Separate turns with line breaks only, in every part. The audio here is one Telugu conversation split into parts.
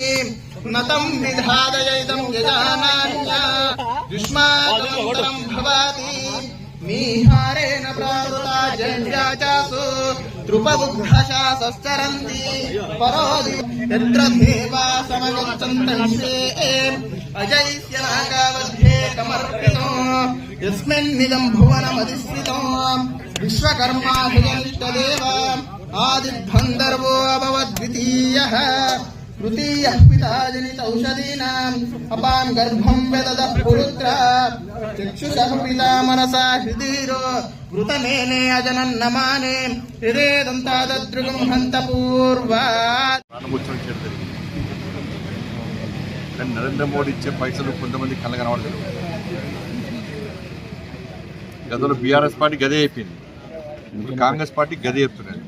नतम विधादयितं यजानान्या। युष्माकमन्तरं भवति। मीहारेण प्रावृता जन्या चासु। द्रुपबुद्धशासश्चरन्ति परो यत्र देवा समगच्छन्तंसे अजयस्य नागावध्ये समर्पितो विश्वकर्मा हृदनिष्टदेव आदिभन्दर्वो अभवद्वितीयः। అపాం గర్భం వ్యదదः పురుత్ర చక్షుషः పితా మనసా హృదీరో వృతమేనే అజనన్నమానే హృదేదంతాదృగం హంత పూర్వాత్
ప్రాణముత్సవం చేయడం జరిగింది కానీ నరేంద్ర మోడీ ఇచ్చే పైసలు కొంతమంది కళ్ళ కనబడలేదు. గతంలో బీఆర్ఎస్ పార్టీ గదే అయిపోయింది. ఇప్పుడు కాంగ్రెస్ పార్టీ గదే చెప్తున్నది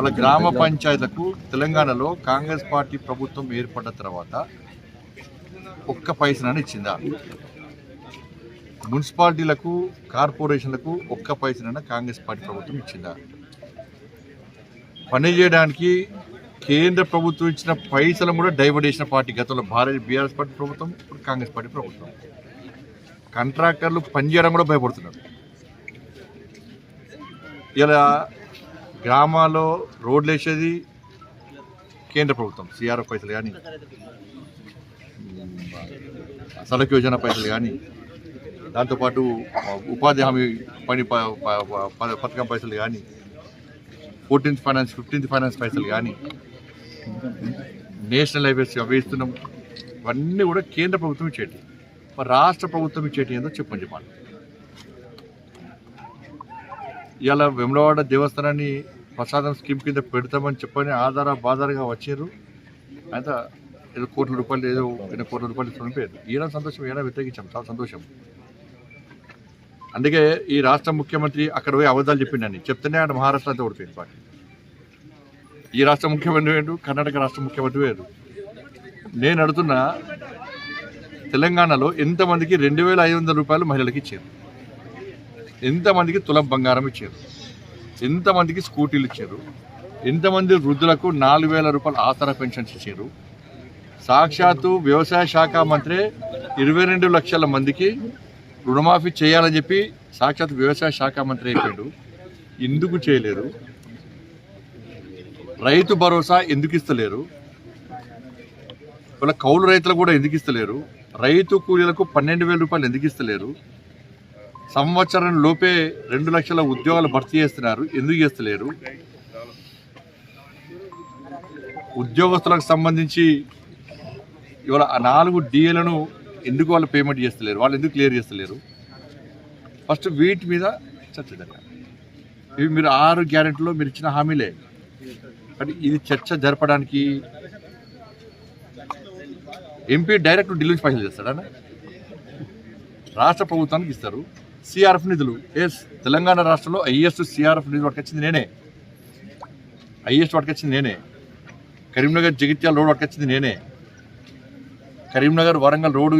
వాళ్ళ గ్రామ పంచాయతీలకు తెలంగాణలో కాంగ్రెస్ పార్టీ ప్రభుత్వం ఏర్పడ్డ తర్వాత ఒక్క పైసనని ఇచ్చిందా? మున్సిపాలిటీలకు కార్పొరేషన్లకు ఒక్క పైసనైనా కాంగ్రెస్ పార్టీ ప్రభుత్వం ఇచ్చిందా? పని చేయడానికి కేంద్ర ప్రభుత్వం ఇచ్చిన పైసలు కూడా డైవర్ట్ చేసిన పార్టీ గతంలో భారత బీఆర్ఎస్ పార్టీ ప్రభుత్వం ఇప్పుడు కాంగ్రెస్ పార్టీ ప్రభుత్వం. కాంట్రాక్టర్లు పనిచేయడం కూడా భయపడుతున్నారు. ఇలా గ్రామాల్లో రోడ్లు వేసేది కేంద్ర ప్రభుత్వం సిఆర్ఎఫ్ పైసలు కానీ. సడక్ యోజన పైసలు కానీ. దాంతోపాటు ఉపాధి హామీ పని ప- ప- ప- పథకం పైసలు కానీ. ఫోర్టీన్త్ ఫైనాన్స్ ఫిఫ్టీన్త్ ఫైనాన్స్ పైసలు కానీ. నేషనల్ హైవేస్ అవి ఇస్తున్నాం ఇవన్నీ కూడా కేంద్ర ప్రభుత్వం ఇచ్చేటి. రాష్ట్ర ప్రభుత్వం ఇచ్చేటి ఏందో చెప్పండి చెప్పాలి ఇవాళ వెమలవాడ దేవస్థానాన్ని ప్రసాదం స్కీమ్ కింద పెడతామని చెప్పని ఆధార బాధారగా వచ్చారు అయితే ఏదో కోట్ల రూపాయలు ఏదో ఎన్నో కోట్ల రూపాయలు ఇస్తున్న ఈయన సంతోషం ఈయన వ్యతిరేకించాం. చాలా సంతోషం. అందుకే ఈ రాష్ట్ర ముఖ్యమంత్రి అక్కడ పోయి అబద్ధాలు చెప్పిండని చెప్తేనే ఆయన మహారాష్ట్ర అంతా ఓడిపోయింది పార్టీ. ఈ రాష్ట్ర ముఖ్యమంత్రి వేరు కర్ణాటక రాష్ట్ర ముఖ్యమంత్రి వేరు. నేను అడుగుతున్న తెలంగాణలో ఎంతమందికి రెండు వేల ఐదు వందల రూపాయలు మహిళలకు ఇచ్చారు? ఎంతమందికి తులం బంగారం ఇచ్చారు? ఎంతమందికి స్కూటీలు ఇచ్చారు? ఎంతమంది వృద్ధులకు నాలుగు వేల రూపాయలు ఆసరా పెన్షన్స్ ఇచ్చారు? సాక్షాత్తు వ్యవసాయ శాఖ మంత్రి ఇరవై రెండు లక్షల మందికి రుణమాఫీ చేయాలని చెప్పి సాక్షాత్ వ్యవసాయ శాఖ మంత్రి అయిపోయాడు. ఎందుకు చేయలేరు? రైతు భరోసా ఎందుకు ఇస్తలేరు? వాళ్ళ కౌలు రైతులకు కూడా ఎందుకు ఇస్తలేరు? రైతు కూలీలకు పన్నెండు వేల రూపాయలు ఎందుకు ఇస్తలేరు? సంవత్సరం లోపే రెండు లక్షల ఉద్యోగాలు భర్తీ చేస్తున్నారు. ఎందుకు చేస్తలేరు? ఉద్యోగస్తులకు సంబంధించి ఇవాళ ఆ నాలుగు డిఏలను ఎందుకు వాళ్ళు పేమెంట్ చేస్తలేరు? వాళ్ళు ఎందుకు క్లియర్ చేస్తలేరు? ఫస్ట్ వీటి మీద చర్చ జరగాలి. ఇవి మీరు ఆరు గ్యారెంటీలో మీరు ఇచ్చిన హామీలే. కానీ ఇది చర్చ జరపడానికి ఎంపీ డైరెక్ట్ ఢిల్లీ నుంచి పైసలు చేస్తాడన్నా రాష్ట్ర ప్రభుత్వానికి ఇస్తారు. సిఆర్ఎఫ్ నిధులు. ఎస్ తెలంగాణ రాష్ట్రంలో హైయెస్ట్ సిఆర్ఎఫ్ నిధులు పట్టుకొచ్చింది నేనే. హైయెస్ట్ పట్టుకొచ్చింది నేనే. కరీంనగర్ జగిత్యాల రోడ్ పట్టుకొచ్చింది నేనే. కరీంనగర్ వరంగల్ రోడ్డు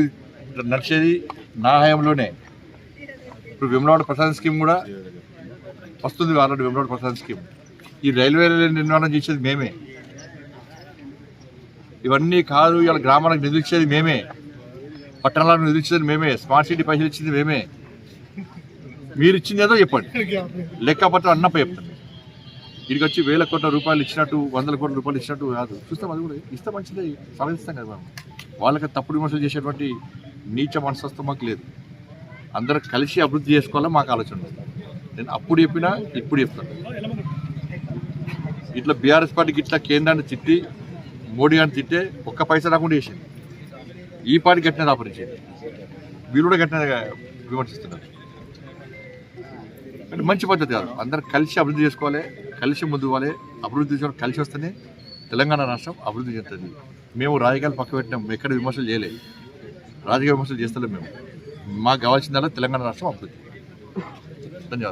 నడిచేది నా హయాంలోనే. ఇప్పుడు విమలవాడ ప్రసాద్ స్కీమ్ కూడా వస్తుంది ఆల్రెడీ విమలవాడ ప్రసాద్ స్కీమ్. ఈ రైల్వే నిర్మాణం చేసేది మేమే. ఇవన్నీ కాదు ఇలా గ్రామాలకు నిధులు ఇచ్చేది మేమే. పట్టణాలకు నిధులు ఇచ్చేది మేమే. స్మార్ట్ సిటీ పైసలు ఇచ్చింది మేమే. మీరు ఇచ్చింది ఏదో చెప్పండి. లెక్కపత్రం అన్నపై చెప్పండి ఇక్కడికి వచ్చి వేల కోట్ల రూపాయలు ఇచ్చినట్టు వందల కోట్ల రూపాయలు ఇచ్చినట్టు కాదు. చూస్తాం అది కూడా ఇస్తే మంచిది సమర్థిస్తాం కదా మనం వాళ్ళకి తప్పుడు విమర్శలు చేసేటువంటి నీచ మనస్తత్వం మాకు లేదు. అందరూ కలిసి అభివృద్ధి చేసుకోవాలని మాకు ఆలోచన ఉంది. నేను అప్పుడు చెప్పినా ఇప్పుడు చెప్తాను. ఇట్లా బీఆర్ఎస్ పార్టీకి ఇట్లా కేంద్రాన్ని తిట్టి మోడీ గారిని తిట్టే ఒక్క పైసా రాకుండా చేసింది. ఈ పార్టీ గట్టిన దాపరించింది? వీళ్ళు కూడా గట్టిన విమర్శిస్తున్నారు? అంటే మంచి పద్ధతి కాదు. అందరు కలిసి అభివృద్ధి చేసుకోవాలి కలిసి ముందు అభివృద్ధి చేసుకోవాలి కలిసి వస్తేనే తెలంగాణ రాష్ట్రం అభివృద్ధి చెందుతుంది. మేము రాజకీయాలు పక్క పెట్టినాం మేము ఎక్కడ విమర్శలు చేయలేదు. రాజకీయ విమర్శలు చేస్తలేము మేము. మాకు కావాల్సిందల్లా తెలంగాణ రాష్ట్రం అభివృద్ధి. ధన్యవాదాలు.